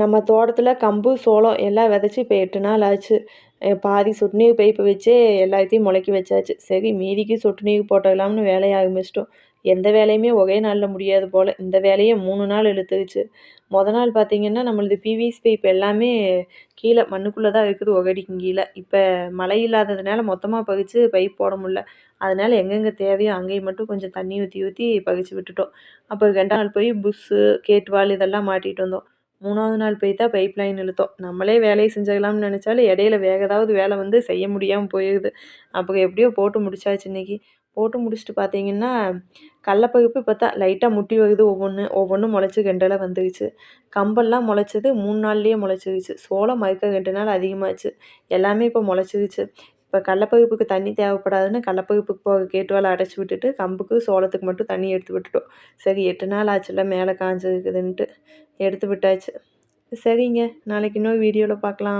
நம்ம தோட்டத்தில் கம்பு சோளம் எல்லாம் விதைச்சி இப்போ எட்டு நாள் ஆச்சு. பாதி சொட்டு நீர் பைப்பு வச்சே எல்லாத்தையும் முளைக்க வச்சாச்சு. சரி மீதிக்கு சொட்டு நீர் போட்டலாம்னு வேலையை ஆரம்பிச்சிட்டோம். எந்த வேலையுமே ஒரே நாளில் முடியாது போல். இந்த வேலையை மூணு நாள் இழுத்துருச்சு. முத நாள் பார்த்திங்கன்னா நம்மளது பிவிசி பைப் எல்லாமே கீழே மண்ணுக்குள்ளே தான் இருக்குது ஒகடிக்கும் கீழே. இப்போ மழை இல்லாததுனால மொத்தமாக பறித்து பைப் போட முடில அதனால் எங்கெங்கே தேவையோ அங்கேயும் மட்டும் கொஞ்சம் தண்ணி ஊற்றி ஊற்றி பறித்து விட்டுட்டோம். அப்போ ரெண்டாம் நாள் போய் புஷ்ஷு கேட்வால் இதெல்லாம் மாட்டிகிட்டு வந்தோம். மூணாவது நாள் போய் தான் பைப் லைன் இழுத்தோம். நம்மளே வேலையை செஞ்சுக்கலாம்னு நினச்சாலும் இடையில வேறு ஏதாவது வேலை வந்து செய்ய முடியாமல் போயிடுது அப்போ எப்படியோ போட்டு முடிச்சாச்சு இன்னைக்கு. போட்டு முடிச்சுட்டு பார்த்தீங்கன்னா கடலப்பருப்பு பார்த்தா லைட்டாக முட்டி வருது ஒவ்வொன்று ஒவ்வொன்றும் முளைச்சி கெண்டெல்லாம் வந்துருச்சு. கம்பெல்லாம் முளைச்சது மூணு நாள்லேயே முளைச்சிருச்சு. சோளம் மறுக்க ரெண்டு நாள் அதிகமாச்சு. எல்லாமே இப்போ முளைச்சிருச்சு. இப்போ கடலப்பகுப்புக்கு தண்ணி தேவைப்படாதுன்னு கடலப்பகுப்புக்கு போக கேட்டுவால் அடைச்சி விட்டுட்டு கம்புக்கு சோளத்துக்கு மட்டும் தண்ணி எடுத்து விட்டுட்டோம். சரி எட்டு நாள் ஆச்சுல்ல மேலே காஞ்சிருக்குதுன்ட்டு எடுத்து விட்டாச்சு. சரிங்க நாளைக்கு இன்னொரு வீடியோவில் பார்க்கலாம்